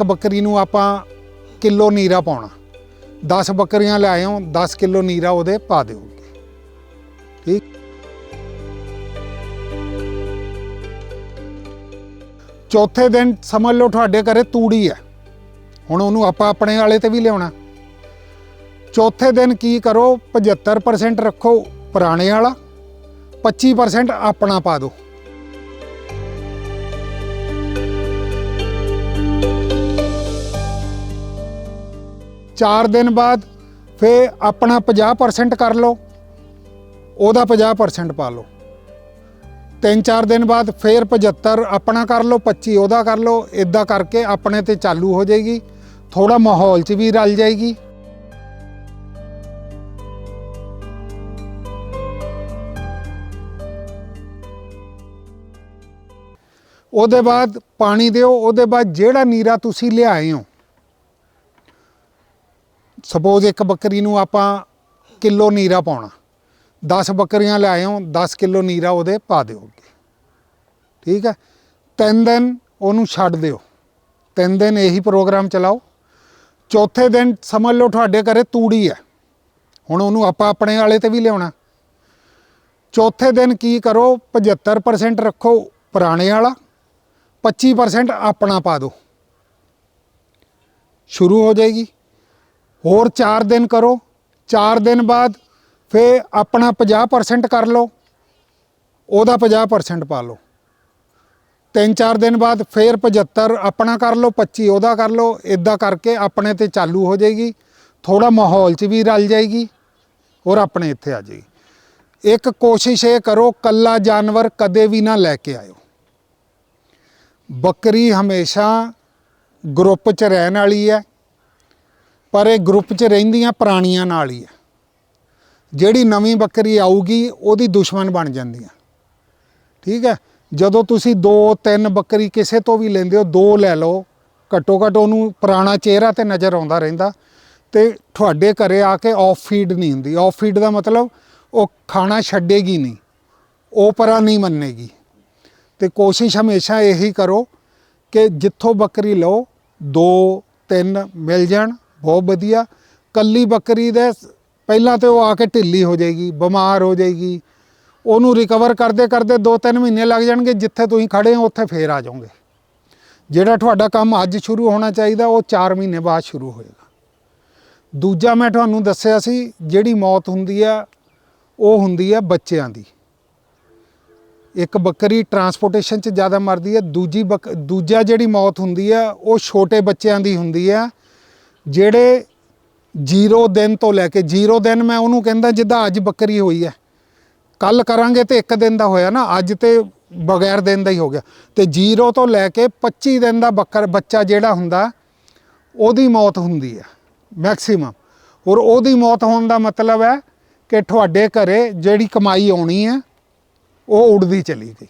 ਇੱਕ ਬੱਕਰੀ ਨੂੰ ਆਪਾਂ ਕਿਲੋ ਨੀਰਾ ਪਾਉਣਾ। 10 ਬੱਕਰੀਆਂ ਲੈ ਆਇਓ 10 ਕਿਲੋ ਨੀਰਾ ਉਹਦੇ ਪਾ ਦਿਓਗੇ ਠੀਕ? ਚੌਥੇ ਦਿਨ ਸਮਝ ਲਓ ਤੁਹਾਡੇ ਘਰੇ ਤੂੜੀ ਹੈ। ਹੁਣ ਉਹਨੂੰ ਆਪਾਂ ਆਪਣੇ ਵਾਲੇ ਤੇ ਵੀ ਲਿਆਉਣਾ। ਚੌਥੇ ਦਿਨ ਕੀ ਕਰੋ 75% ਰੱਖੋ ਪੁਰਾਣੇ ਵਾਲਾ 25% ਆਪਣਾ ਪਾ ਦਿਓ। ਚਾਰ ਦਿਨ ਬਾਅਦ ਫੇ ਆਪਣਾ 50% ਕਰ ਲਓ, ਉਹਦਾ 50% ਪਾ ਲਓ। ਤਿੰਨ ਚਾਰ ਦਿਨ ਬਾਅਦ ਫੇਰ 75 ਆਪਣਾ ਕਰ ਲਓ 25 ਉਹਦਾ ਕਰ ਲਓ ਇਦਾਂ ਕਰਕੇ ਆਪਣੇ ਤੇ ਚਾਲੂ ਹੋ ਜਾਏਗੀ ਥੋੜਾ ਮਾਹੌਲ 'ਚ ਵੀ ਰਲ ਜਾਏਗੀ। ਉਹਦੇ ਬਾਅਦ ਪਾਣੀ ਦਿਓ, ਉਹਦੇ ਬਾਅਦ ਜਿਹੜਾ ਨੀਰਾ ਤੁਸੀਂ ਲਿਆਏ ਹੋ ਸਪੋਜ਼ ਇੱਕ ਬੱਕਰੀ ਨੂੰ ਆਪਾਂ ਕਿਲੋ ਨੀਰਾ ਪਾਉਣਾ। 10 ਬੱਕਰੀਆਂ ਲਿਆਏ ਹੋ 10 ਕਿਲੋ ਨੀਰਾ ਉਹਦੇ ਪਾ ਦਿਓਗੇ ਠੀਕ ਹੈ? ਤਿੰਨ ਦਿਨ ਉਹਨੂੰ ਛੱਡ ਦਿਓ। ਤਿੰਨ ਦਿਨ ਇਹੀ ਪ੍ਰੋਗਰਾਮ ਚਲਾਓ। ਚੌਥੇ ਦਿਨ ਸਮਝ ਲਓ ਤੁਹਾਡੇ ਘਰੇ ਤੂੜੀ ਹੈ। ਹੁਣ ਉਹਨੂੰ ਆਪਾਂ ਆਪਣੇ ਵਾਲੇ ਤੇ ਵੀ ਲਿਆਉਣਾ। ਚੌਥੇ ਦਿਨ ਕੀ ਕਰੋ 75% ਰੱਖੋ ਪੁਰਾਣੇ ਵਾਲਾ 25% ਆਪਣਾ ਪਾ ਦਿਓ। ਸ਼ੁਰੂ ਹੋ ਜਾਏਗੀ। ਹੋਰ 4 ਦਿਨ ਕਰੋ 4 ਦਿਨ ਬਾਅਦ ਫੇ ਆਪਣਾ 50% ਕਰ ਲਓ, ਉਹਦਾ 50% ਪਾ ਲਓ। ਤਿੰਨ ਚਾਰ ਦਿਨ ਬਾਅਦ ਫੇਰ 75 ਆਪਣਾ ਕਰ ਲਓ 25 ਉਹਦਾ ਕਰ ਲਓ ਇਦਾਂ ਕਰਕੇ ਆਪਣੇ ਤੇ ਚਾਲੂ ਹੋ ਜਾਏਗੀ। ਥੋੜਾ ਮਾਹੌਲ 'ਚ ਵੀ ਰਲ ਜਾਏਗੀ ਔਰ ਆਪਣੇ ਇੱਥੇ ਆ ਜਾਏਗੀ। ਇੱਕ ਕੋਸ਼ਿਸ਼ ਇਹ ਕਰੋ, ਕੱਲਾ ਜਾਨਵਰ ਕਦੇ ਵੀ ਨਾ ਲੈ ਕੇ ਆਇਓ। ਬੱਕਰੀ ਹਮੇਸ਼ਾ ਗਰੁੱਪ 'ਚ ਰਹਿਣ ਵਾਲੀ ਹੈ। ਪਰ ਇਹ ਗਰੁੱਪ 'ਚ ਰਹਿੰਦੀਆਂ ਪੁਰਾਣੀਆਂ ਨਾਲ ਹੀ ਹੈ ਜਿਹੜੀ ਨਵੀਂ ਬੱਕਰੀ ਆਊਗੀ, ਉਹਦੀ ਦੁਸ਼ਮਣ ਬਣ ਜਾਂਦੀਆਂ। ਠੀਕ ਹੈ? ਜਦੋਂ ਤੁਸੀਂ ਦੋ, ਤਿੰਨ ਬੱਕਰੀ ਕਿਸੇ ਤੋਂ ਵੀ ਲੈਂਦੇ ਹੋ, ਦੋ ਲੈ ਲਓ। ਘੱਟੋ ਘੱਟ ਉਹਨੂੰ ਪੁਰਾਣਾ ਚਿਹਰਾ ਤੇ ਨਜ਼ਰ ਆਉਂਦਾ ਰਹਿੰਦਾ। ਤੇ ਤੁਹਾਡੇ ਘਰੇ ਆ ਕੇ ਆਫ ਫੀਡ ਨਹੀਂ ਹੁੰਦੀ। ਆਫ ਫੀਡ ਦਾ ਮਤਲਬ ਉਹ ਖਾਣਾ ਛੱਡੇਗੀ ਨਹੀਂ। ਉਹ ਪਰਾਂ ਨਹੀਂ ਮੰਨੇਗੀ। ਤੇ ਕੋਸ਼ਿਸ਼ ਹਮੇਸ਼ਾ ਇਹੀ ਕਰੋ ਕਿ ਜਿੱਥੋਂ ਬੱਕਰੀ ਲਓ, ਦੋ, ਤਿੰਨ ਮਿਲ ਜਾਣ। ਬਹੁਤ ਵਧੀਆ। ਕੱਲੀ ਬੱਕਰੀ ਦੇ ਪਹਿਲਾਂ ਤੇ ਉਹ ਆ ਕੇ ਢਿੱਲੀ ਹੋ ਜਾਏਗੀ, ਬਿਮਾਰ ਹੋ ਜਾਏਗੀ। ਉਹਨੂੰ ਰਿਕਵਰ ਕਰਦੇ ਕਰਦੇ 2-3 ਮਹੀਨੇ ਲੱਗ ਜਾਣਗੇ, ਜਿੱਥੇ ਤੁਸੀਂ ਖੜੇ ਹੋ, ਉੱਥੇ ਫੇਰ ਆ ਜਾਓਗੇ। ਜਿਹੜਾ ਤੁਹਾਡਾ ਕੰਮ ਅੱਜ ਸ਼ੁਰੂ ਹੋਣਾ ਚਾਹੀਦਾ, ਉਹ 4 ਮਹੀਨੇ ਬਾਅਦ ਸ਼ੁਰੂ ਹੋਏਗਾ। ਦੂਜਾ ਮੈਂ ਤੁਹਾਨੂੰ ਦੱਸਿਆ ਸੀ, ਜਿਹੜੀ ਮੌਤ ਹੁੰਦੀ ਆ, ਉਹ ਹੁੰਦੀ ਆ ਬੱਚਿਆਂ ਦੀ। ਇੱਕ ਬੱਕਰੀ ਟਰਾਂਸਪੋਰਟੇਸ਼ਨ 'ਚ ਜ਼ਿਆਦਾ ਮਰਦੀ ਹੈ ਦੂਜੀ ਬੱਕ, ਦੂਜਾ ਜਿਹੜੀ ਮੌਤ ਹੁੰਦੀ ਹੈ ਉਹ ਛੋਟੇ ਬੱਚਿਆਂ ਦੀ ਹੁੰਦੀ ਹੈ ਜਿਹੜੇ ਜੀਰੋ ਦਿਨ ਤੋਂ ਲੈ ਕੇ ਜੀਰੋ ਦਿਨ ਮੈਂ ਉਹਨੂੰ ਕਹਿੰਦਾ ਜਿੱਦਾਂ ਅੱਜ ਬੱਕਰੀ ਹੋਈ ਹੈ। ਕੱਲ ਕਰਾਂਗੇ ਤੇ ਇੱਕ ਦਿਨ ਦਾ ਹੋਇਆ ਨਾ, ਅੱਜ ਤੇ ਬਗੈਰ ਦਿਨ ਦਾ ਹੀ ਹੋ ਗਿਆ। ਤੇ ਜੀਰੋ ਤੋਂ ਲੈ ਕੇ 25 ਦਿਨ ਦਾ ਬੱਕਰ ਬੱਚਾ ਜਿਹੜਾ ਹੁੰਦਾ, ਉਹਦੀ ਮੌਤ ਹੁੰਦੀ ਹੈ ਮੈਕਸਿਮਮ ਔਰ ਉਹਦੀ ਮੌਤ ਹੋਣ ਦਾ ਮਤਲਬ ਹੈ ਕਿ ਤੁਹਾਡੇ ਘਰੇ ਜਿਹੜੀ ਕਮਾਈ ਆਉਣੀ ਹੈ, ਉਹ ਉੜਦੀ ਚਲੀ ਗਈ।